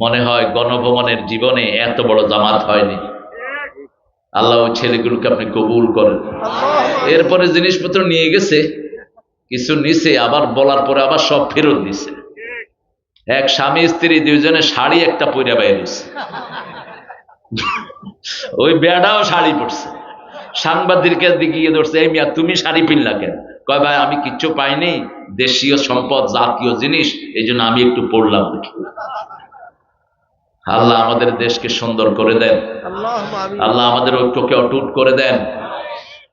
মনে হয় গণভবনের জীবনে এত বড় জামাত হয়নি। আল্লাহ ওই ছেলেগুলোকে আপনি কবুল করেন। এরপরে জিনিসপত্র নিয়ে গেছে, কিছু নিছে, আবার বলার পরে আবার সব ফেরত দিছে এক স্বামী, স্ত্রী, দুইজনে শাড়ি একটা পইরা বাইরেছে ওই বেড়াও শাড়ি পরছে। সাংবাদিকের দিকে গিয়ে ধরছে, এই মিয়া, তুমি শাড়ি পিনলা কেন? কয়, ভাই, আমি কিচ্ছু পাইনি। দেশীয় সম্পদ, জাতীয় জিনিস, এই আমি একটু পড়লাম দেখি। আল্লাহ আমাদের দেশকে সুন্দর করে দেন। আল্লাহ আমাদের ঐক্যকে অটুট করে দেন।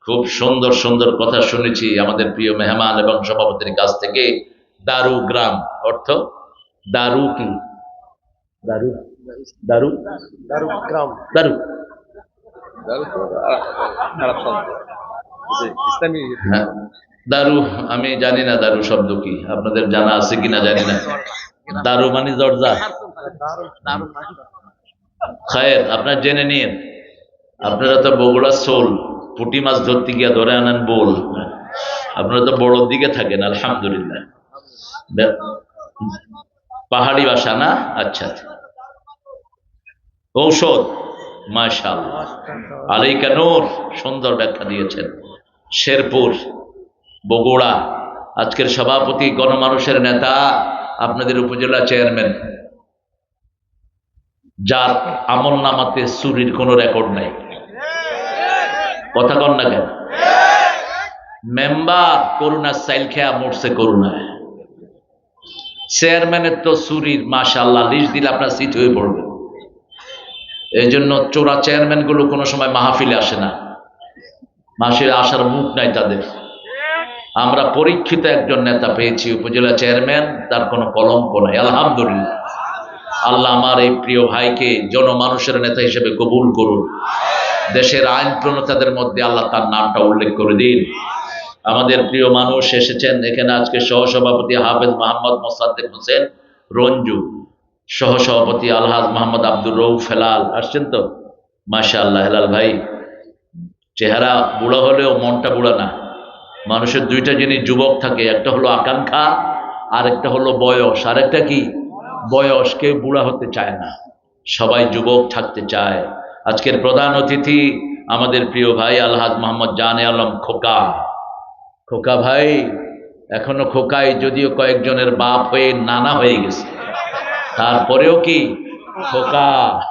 খুব সুন্দর সুন্দর কথা শুনেছি আমাদের প্রিয় মেহমান এবং সভাপতির কাছ থেকে। দারু গ্রাম অর্থ দারু কি? দারু? দারু? গ্রাম। দারু। শব্দ। যে ইসলামী হ্যাঁ। দারু আমি জানি না দারু শব্দ কি। আপনাদের জানা আছে কিনা জানি না। দারু মানে দরজা খায়ের, আপনার জেনে নিন। আপনারা তো বগুড়া সোল, পুটি মাছ ধরতে গিয়া ধরে আনেন বোল। আপনারা তো বড় দিকে থাকেন, আলহামদুলিল্লাহ। পাহাড়ি বাসা না? আচ্ছা আচ্ছা। ঔষধ মাশাল আলাইকা নূর, সুন্দর ব্যাখ্যা দিয়েছেন। শেরপুর, বগুড়া। আজকের সভাপতি গণমানুষের নেতা, আপনাদের উপজেলা চেয়ারম্যান। যার আমল নামাতে চুরির কোনো রেকর্ড নাই। কথা কন না কেন? মেম্বার করুণা সাইল খেয়া মরছে করুণায়। চেয়ারম্যানের তো চুরির মাশাল্লাহ লিস্ট দিলে আপনার সিট হয়ে পড়বে। এই জন্য চোরা চেয়ারম্যানগুলো কোনো সময় মাহফিলে আসে না। মাসির আসার মুখ নাই তাদের। আমরা পরীক্ষিত একজন নেতা পেয়েছি, উপজেলা চেয়ারম্যান, তার কোনো কলঙ্ক নাই, আলহামদুলিল্লাহ। আল্লাহ আমার এই প্রিয় ভাইকে জনমানুষের নেতা হিসেবে কবুল করুন। দেশের আইন প্রণতাদের মধ্যে আল্লাহ তার নামটা উল্লেখ করে দিন। আমাদের প্রিয় মানুষ এসেছেন এখানে আজকে সহসভাপতি হাফেজ মোহাম্মদ মোসাদ্দেক হোসেন রঞ্জু, সহসভাপতি আলহাজ মোহাম্মদ আব্দুর রৌফ হেলাল। আসছেন তো? মাশা আল্লাহ হেলাল ভাই। চেহারা বুড়ো হলেও মনটা বুড়া না। মানুষের দুইটা জিনিস যুবক থাকে, একটা হলো আকাঙ্ক্ষা আর একটা হলো বয়স। আর একটা কি? বয়স কেউ বুড়া হতে চায় না। সবাই যুবক থাকতে চায়। আজকের প্রধান অতিথি আমাদের প্রিয় ভাই আলহাজ মোহাম্মদ জানে আলম খোকা। খোকা ভাই, এখনও খোকাই যদিও কয়েকজনের বাপ হয়ে নানা হয়ে গেছে। তারপরেও কি? খোকা।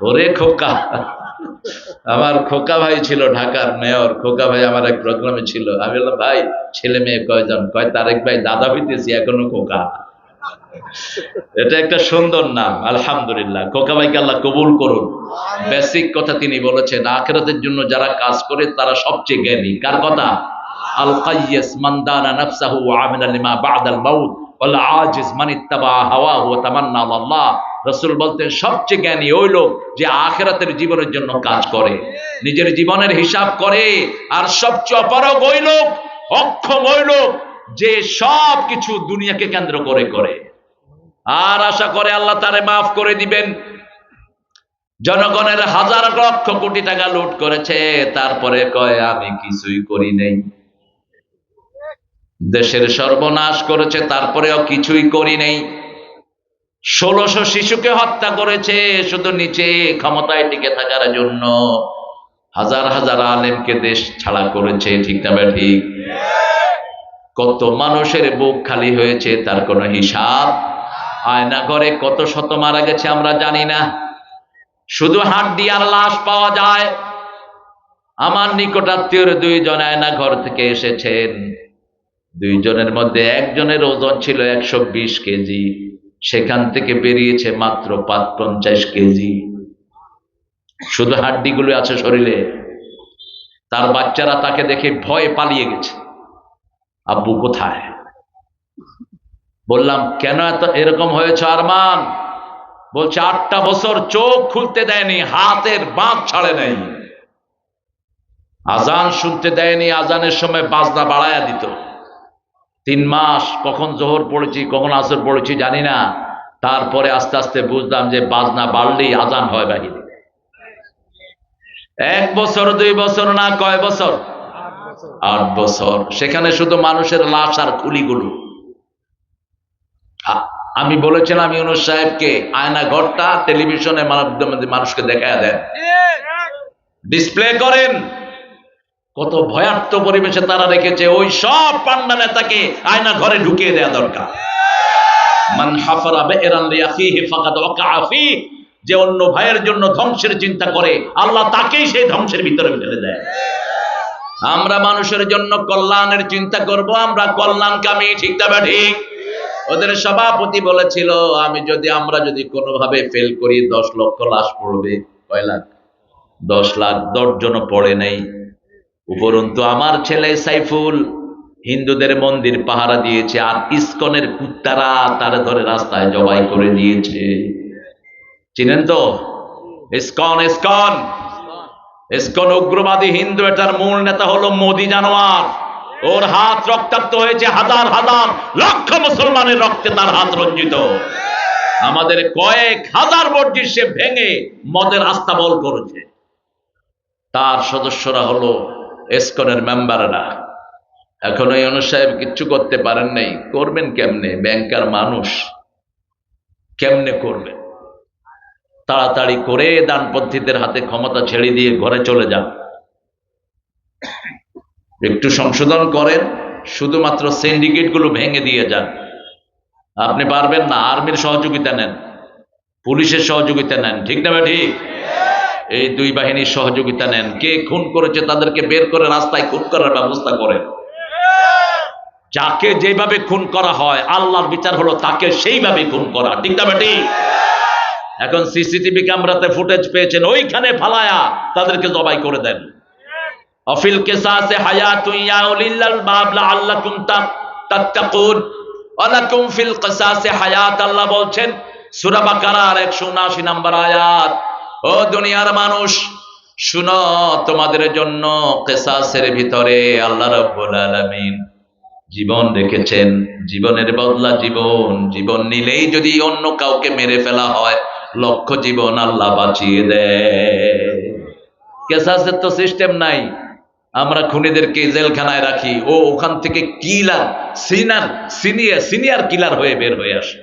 ওরে খোকা। আমার খোকা ভাই ছিল ঢাকার মেয়র। খোকা ভাই আমার এক প্রোগ্রামে ছিল। আমি বললাম, ভাই, ছেলে মেয়ে কয়জন? কয়, তারেক ভাই, দাদা হইতেছি, এখনও খোকা। এটা একটা সুন্দর নাম আলহামদুলিল্লাহ। খোকা ভাইকে আল্লাহ কবুল করুন। বেসিক কথা তিনি বলেছেন আখেরাতের জন্য যারা কাজ করে তারা সবচেয়ে জ্ঞানী। কার কথা? আল কাইয়াস মান দানা নাফসাহু ওয়া আমিলা লিমা বা'দাল মাউত ওয়াল আজিজ মান ইত্তাবা হাওয়াহু ওয়া তামান্না আল্লাহ। রাসূল বলতেন সবচেয়ে জ্ঞানী ওই লোক যে আখেরাতের জীবনের জন্য কাজ করে নিজের জীবনের হিসাব করে। আর সবচেয়ে অপারগ ওই লোক অক্ষম ওই লোক যে সব কিছু দুনিয়াকে কেন্দ্র করে করে। আর আশা করে আল্লাহ তারে মাফ করে দিবেন। জনগণের হাজার লক্ষ কোটি টাকা লুট করেছে, তারপরে কয়, আমি কিছুই করি নেই। দেশের সর্বনাশ করেছে, তারপরেও কিছুই করি নেই। ষোলোশো শিশুকে হত্যা করেছে, শুধু নিচে ক্ষমতায় টিকে থাকার জন্য। হাজার হাজার আলেমকে দেশ ছাড়া করেছে, ঠিক না ঠিক? কত মানুষের বুক খালি হয়েছে, তার কোনো হিসাব আয়না ঘরে কত শত মারা গেছে আমরা জানি না। শুধু হাড্ডি আর লাশ পাওয়া যায়। আমার নিকটাত্মীয়র দুইজন আয়না ঘর থেকে এসেছেন। দুইজনের মধ্যে একজনের ওজন ছিল একশো বিশ কেজি। সেখান থেকে বেরিয়েছে মাত্র পাঁচ পঞ্চাশ কেজি। শুধু হাড্ডিগুলো আছে শরীরে। তার বাচ্চারা তাকে দেখে ভয়ে পালিয়ে গেছে। আব্বু কোথায়? বললাম, কেন এত, এরকম হয়েছে আরমান? বলছে, আটটা বছর চোখ খুলতে দেয়নি, হাতের বাঁধ ছাড়ে নাই। আজান শুনতে দেয়নি, আজানের সময় বাজনা বাড়ায়া দিত। তিন মাস কখন জোহর পড়েছি, কখন আসর পড়েছি জানি না। তারপরে আস্তে আস্তে বুঝলাম যে বাজনা বাড়লেই আজান হয় বাহিরে। এক বছর, দুই বছর না কয় বছর। আট বছর। সেখানে শুধু মানুষের লাশ আর খুলিগুলো। আমি বলেছিলাম ইউনুস সাহেবকে, আয়না ঘরটা টেলিভিশনের মাধ্যমে মানুষকে দেখায় দেন। ডিসপ্লে করেন। কত ভয়ার্থ পরিবেশে তারা রেখেছে, ওই সব পান্ডা নেতাকে আয়না ঘরে ঢুকিয়ে দেওয়া দরকার। যে অন্য ভাইয়ের জন্য ধ্বংসের চিন্তা করে, আল্লাহ তাকেই সেই ধ্বংসের ভিতরে ফেলে দেয়। আমরা মানুষের জন্য কল্যাণের চিন্তা করব, আমরা কল্যাণকামী, ঠিক তবে ঠিক? ওদের সভাপতি বলেছিল, আমি যদি, আমরা যদি কোনোভাবে ফেল করি, দশ লক্ষ লাশ পড়বে। কয় লাখ? দশ লাখ, দশ জন পড়ে নেই। উপরন্তু আমার ছেলে সাইফুল হিন্দুদের মন্দির পাহারা দিয়েছে আর ইস্কনের কুত্তারা তার ধরে রাস্তায় জবাই করে দিয়েছে। চিনেন তো? ISKCON ISKCON! ইস্কন উগ্রবাদী হিন্দু, এটার মূল নেতা হলো মোদি জানোয়ার। ওর হাত রক্তাক্ত হয়েছে হাজার হাজার লক্ষ মুসলমানের রক্তে তার হাত রঞ্জিত। আমাদের কয়েক হাজার মসজিদ সে ভেঙে মদের আস্তাবল করেছে। তার সদস্যরা হলো এসকনের মেম্বাররা। এখন অনু সাহেব কিচ্ছু করতে পারেন নাই। করবেন কেমনে? ব্যাংকার মানুষ। কেমনে করবেন তাড়াতাড়ি করে দানপন্থীদের হাতে ক্ষমতা ছেড়ে দিয়ে ঘরে চলে যান। একটু সংশোধন করেন শুধুমাত্র সিন্ডিকেটগুলো ভেঙে দিয়ে যান। আপনি পারবেন না আর্মির সহযোগিতা নেন পুলিশের সহযোগিতা নেন ঠিক না ভাই? ঠিক। এই দুই বাহিনীর সহযোগিতা নেন। কে খুন করেছে তাদেরকে বের করে রাস্তায় খুন করার ব্যবস্থা করেন। যাকে যেভাবে খুন করা হয় আল্লাহর বিচার হলো তাকে সেইভাবে খুন করা ঠিক না ভাই? ঠিক। এখন সিসিটিভি ক্যামেরাতে ফুটেজ পেয়েছেন ওইখানে ফালায়া তাদেরকে জবাই করে দেন। অফিল কেসাসে হায়াত, আল্লাহ বলছেন, সূরা বাকারার 179 নম্বর ও দুনিয়ার মানুষ, শুনো তোমাদের জন্য কিসাসের ভিতরে আল্লাহ রাব্বুল জীবন রেখেছেন। জীবনের বদলা জীবন জীবন নিলেই যদি অন্য কাউকে মেরে ফেলা হয় লক্ষ জীবন আল্লাহ বাঁচিয়ে দেয়। কেসাসের তো সিস্টেম নাই। আমরা খুনিদেরকে জেলখানায় রাখি। ও, ওখান থেকে কিলার, সিনার, সিনিয়র সিনিয়র কিলার হয়ে বের হয়ে আসে।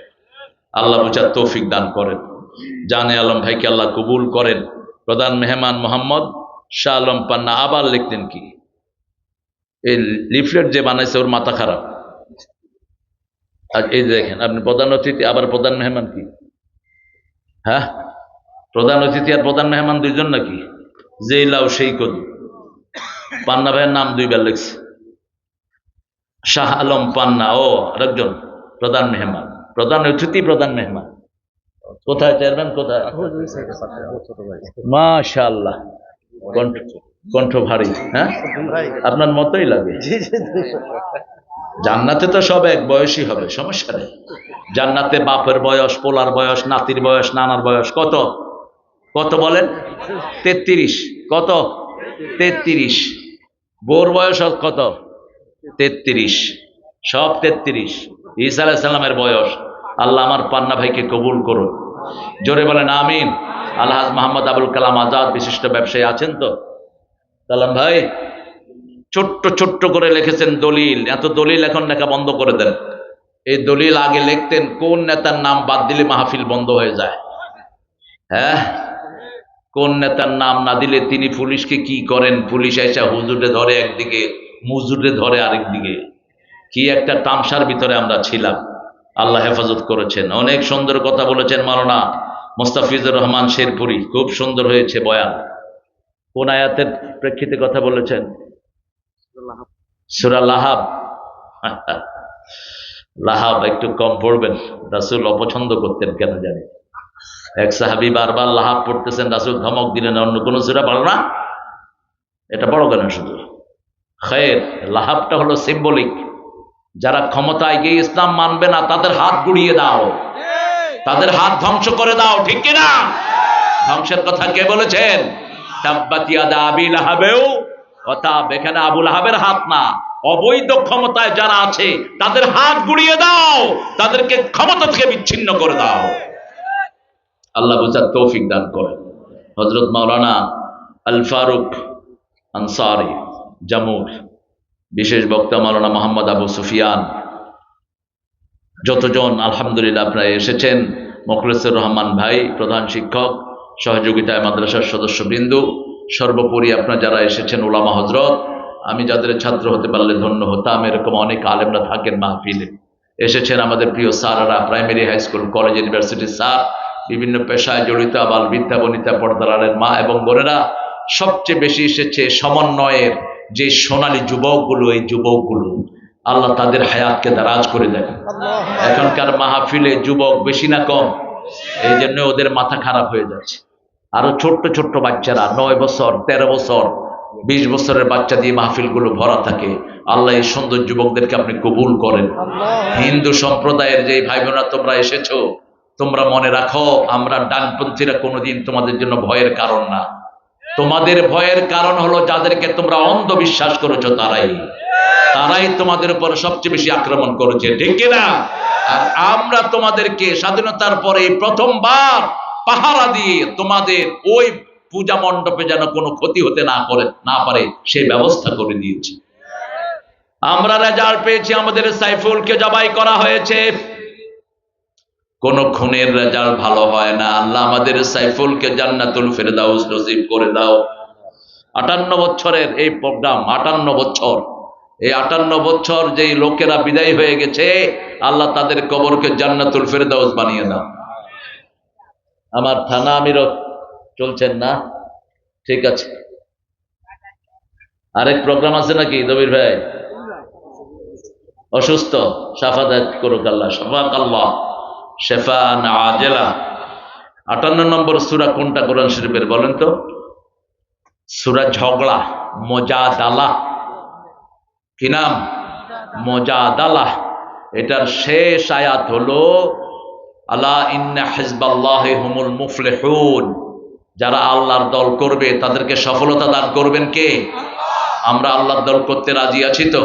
আল্লাহ বুঝার তৌফিক দান করেন। জানে আলম ভাইকে আল্লাহ কবুল করেন। প্রধান মেহমান মোহাম্মদ শাহ আলম পান্না, আবার লিখতেন কি? এই লিফলেট যে বানাইছে, ওর মাথা খারাপ। আর এই দেখেন, আপনি প্রধান অতিথি, আবার প্রধান মেহমান কি? হ্যাঁ? প্রধান অতিথি আর প্রধান মেহমান দুইজন নাকি? যেই লাউ, সেই কদু। পান্না ভাইয়ের নাম দুইবার লিখছে। শাহ আলম পান্না। ও, আরেকজন, প্রধান মেহমান। প্রধান অতিথি, প্রধান মেহমান। কোথায় চেয়ারম্যান, কোথায়? মাশাল্লাহ কণ্ঠ ভারী হ্যাঁ? আপনার মতোই লাগে। জান্নাতে তো সব এক বয়সই হবে, সমস্যা নেই। জান্নাতে বাপের বয়স, পোলার বয়স, নাতির বয়স, নানার বয়স, কত? কত বলেন? তেত্রিশ। কত? তেত্রিশ। বোর বয়স কত? তেত্রিশ। সব তেত্রিশ। ঈসা আলাইসাল্লামের বয়স। আল্লাহ আমার পান্না ভাইকে কবুল করুন জোরে বলেন, আমিন। আলহাজ মোহাম্মদ আবুল কালাম আজাদ বিশিষ্ট ব্যবসায়ী আছেন তো? কালাম ভাই, ছোট্ট ছোট্ট করে লিখেছেন দলিল। এত দলিল এখন লেখা বন্ধ করে দেন। এই দলিল আগে লিখতেন, কোন নেতার নাম বাদ দিলে মাহফিল বন্ধ হয়ে যায়। হ্যাঁ? কোন নেতার নাম না দিলে তিনি পুলিশকে কি করেন? পুলিশ এসে হুজুরে ধরে একদিকে মুজুরে ধরে আরেক দিকে কি একটা তামসার ভিতরে আমরা ছিলাম। আল্লাহ হেফাজত করেছেন। অনেক সুন্দর কথা বলেছেন মারনা মোস্তাফিজুর রহমান শেরপুরি। খুব সুন্দর হয়েছে বয়ান। কোন আয়াতের প্রেক্ষিতে কথা বলেছেন? সুরা লাহাব। লাহাব, একটু কম পড়বেন। রাসুল অপছন্দ করতেন, কেন জানি। এক সাহাবি বারবার লাহাব পড়তেছেন, রাসুল ধমক দিলেন, অন্য কোনো সুরা পারো না। এটা বড় কেন শুধু খের লাহাবটা হলো সিম্বলিক যারা ক্ষমতায় গিয়ে ইসলাম মানবে না, তাদের হাত গুড়িয়ে দাও। তাদের হাত ধ্বংস করে দাও, ঠিক কিনা ধ্বংসের কথা কে বলেছেন? তাব্বাতিয়াদা আবিল অতাব এখানে আবুল আহাবের হাত না। অবৈধ ক্ষমতায় যারা আছে, তাদের হাত গুড়িয়ে দাও। তাদেরকে ক্ষমতা থেকে বিচ্ছিন্ন করে দাও। আল্লাহ বুঝার তৌফিক দান করেন। হজরত মাওলানা আল ফারুক আনসারি, জামুর, বিশেষ বক্তা মাওলানা মোহাম্মদ আবু সুফিয়ান। যতজন আলহামদুলিল্লাহ আপনারা এসেছেন, মোখলেসুর রহমান ভাই, প্রধান শিক্ষক, সহযোগিতায় মাদ্রাসার সদস্যবৃন্দু, সর্বোপরি আপনারা যারা এসেছেন ওলামা হজরত আমি যাদের ছাত্র হতে পারলে ধন্য হতাম, এরকম অনেক আলেমরা থাকেন মাহফিলে। এসেছেন আমাদের প্রিয় স্যাররা, প্রাইমারি হাই স্কুল, কলেজ, ইউনিভার্সিটির স্যার বিভিন্ন পেশায় জড়িত আবার বিদ্যা বনিতা পর্দারের মা এবং বোনেরা সবচেয়ে বেশি এসেছে সমন্বয়ের যে সোনালী যুবকগুলো, এই যুবকগুলো। আল্লাহ তাদের হায়াতকে দারাজ করে দেন। এখনকার মাহফিলে যুবক বেশি না কম। এই জন্য ওদের মাথা খারাপ হয়ে যাচ্ছে। আরও ছোট্ট ছোট্ট বাচ্চারা, নয় বছর, তেরো বছর, বিশ বছরের বাচ্চা দিয়ে মাহফিলগুলো ভরা থাকে। আল্লাহ এই সুন্দর যুবকদেরকে আপনি কবুল করেন। হিন্দু সম্প্রদায়ের যে ভাই বোনা তোমরা এসেছ তোমরা মনে রাখো, আমরা ডানপন্থীরা কোনোদিন তোমাদের জন্য ভয়ের কারণ না। তোমাদের ভয়ের কারণ হলো যাদেরকে তোমরা অন্ধবিশ্বাস করেছ, তারাই। তারাই তোমাদের উপর সবচেয়ে বেশি আক্রমণ করেছে, ঠিক না আর আমরা তোমাদেরকে স্বাধীনতার পরে প্রথমবার পাহারা দিয়ে তোমাদের ওই পূজা মণ্ডপে যেন কোনো ক্ষতি হতে না করে, না পারে সেই ব্যবস্থা করে দিয়েছে। আমরা রেজাল্ট পেয়েছি, আমাদের সাইফুলকে জবাই করা হয়েছে। কোন খুনের রেজাল্ট ভালো হয় না। আল্লাহ আমাদের সাইফুলকে জান্নাতুল ফেরদাউস নসিব করে দাও। আটান্ন বছরের এই প্রোগ্রাম আটান্ন বছর, এই আটান্ন বছর যেই লোকেরা বিদায় হয়ে গেছে, আল্লাহ তাদের কবরকে জান্নাতুল ফেরদাউস বানিয়ে দাও। আমার থানা আমিরও চলছেন না? ঠিক আছে। আরেক প্রোগ্রাম আছে নাকি দবির ভাই? অসুস্থ, সাফাদাত করুক আল্লাহ সাফাক আল্লাহ শেফা আজেলা। আটান্ন নম্বর সুরা কোনটা কোরআন শরীফের বলেন তো? সুরা ঝগড়া মজা দালা কি নাম? মজা দালা এটার শেষ আয়াত হলো আল্লাহ ইন্না হিজবাল্লাহ হুমুল মুফলেহুন। যারা আল্লাহর দল করবে, তাদেরকে সফলতা দান করবেন কে? আমরা আল্লাহর দল করতে রাজি আছি তো?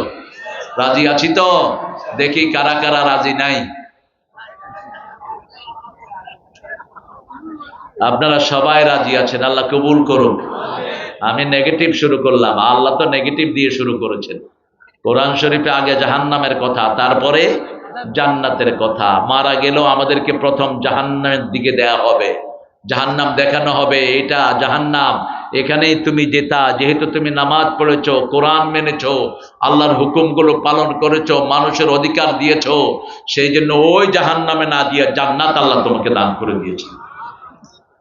রাজি আছি তো? দেখি কারা কারা রাজি নাই। আপনারা সবাই রাজি আছেন? আল্লাহ কবুল করুন আমি নেগেটিভ শুরু করলাম। আল্লাহ তো নেগেটিভ দিয়ে শুরু করেছেন। কোরআন শরীফে আগে জাহান্নামের কথা, তারপরে জান্নাতের কথা। মারা গেলেও আমাদেরকে প্রথম জাহান্নামের দিকে দেয়া হবে। জাহান্নাম দেখানো হবে, এটা জাহান্নাম। এখানেই তুমি যেতা যেহেতু তুমি নামাজ পড়েছো, কোরআন মেনেছো, আল্লাহর হুকুমগুলো পালন করেছ, মানুষের অধিকার দিয়েছ, সেই জন্য ওই জাহান্নামে না দিয়ে জান্নাত আল্লাহ তোমাকে দান করে দিয়েছে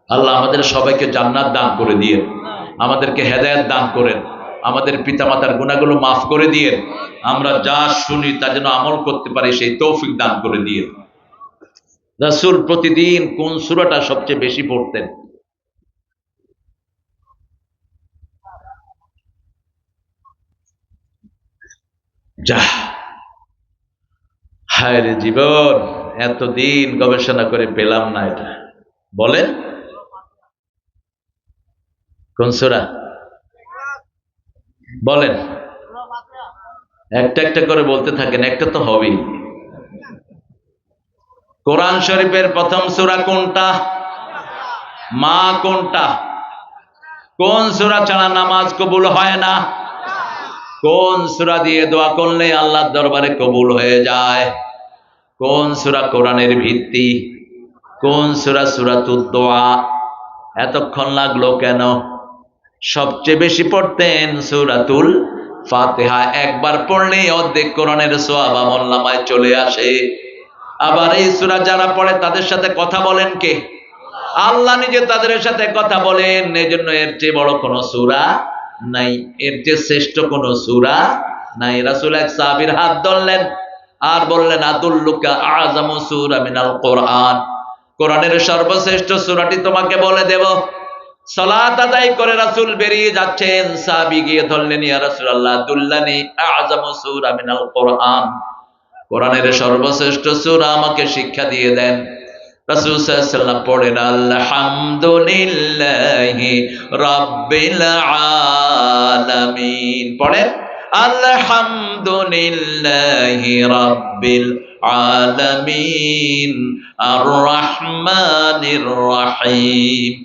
আল্লাহ আমাদের সবাইকে জান্নাত দান করে দিয়ে আমাদেরকে হেদায়ত দান করেন। আমাদের পিতামাতার গুণাগুলো মাফ করে দিয়ে আমরা যা শুনি তা যেন আমল করতে পারি, সেই তৌফিক দান করে দিয়ে রাসূল প্রতিদিন কোন সূরাটা সবচেয়ে বেশি পড়তেন? যা। হায় জীবন, এতদিন গবেষণা করে পেলাম না এটা। বলেন। কোন সুরা? বলেন। একটা একটা করে বলতে থাকেন, একটা তো হবেই। কোরআন শরীফের প্রথম সূরা কোনটা? মা কোনটা? কোন সূরা ছাড়া নামাজ কবুল হয় না? কোন সূরা দিয়ে দোয়া করলে আল্লাহর দরবারে কবুল হয়ে যায়? কোন সূরা কোরআনের ভিত্তি? কোন সূরা সূরাতুদ দোয়া? এতক্ষণ লাগল কেন? সবচেয়ে বেশি পড়তেন সূরাতুল ফাতিহা। একবার পড়লেই অর্ধেক কোরআনের সোয়াব আমল নামায় চলে আসে। আবার এই সূরা যারা পড়ে তাদের সাথে কথা বলেন কে? আল্লাহ নিজে তাদের সাথে কথা বলেন। এই জন্য এর চেয়ে বড় কোনো সূরা নাই। এর চেয়ে শ্রেষ্ঠ কোনো সূরা নাই। রাসুল এক সাহাবীর হাত ধরলেন আর বললেন, আদুল্লুকা আযামু সূরা মিনাল কোরআন। কোরআনের সর্বশ্রেষ্ঠ সূরাটি তোমাকে বলে দেব। সালাত আদায় করে রাসূল বেরিয়ে যাচ্ছেন। গিয়ে ধরলেন, ইয়া রাসূলুল্লাহ, দুল্লানি আযামু সূরা মিনাল কোরআন। কোরআনের সর্বশ্রেষ্ঠ সূরা আমাকে শিক্ষা দিয়ে দেন। রাসূল আলামিন। রাব্বিল আর রহিম।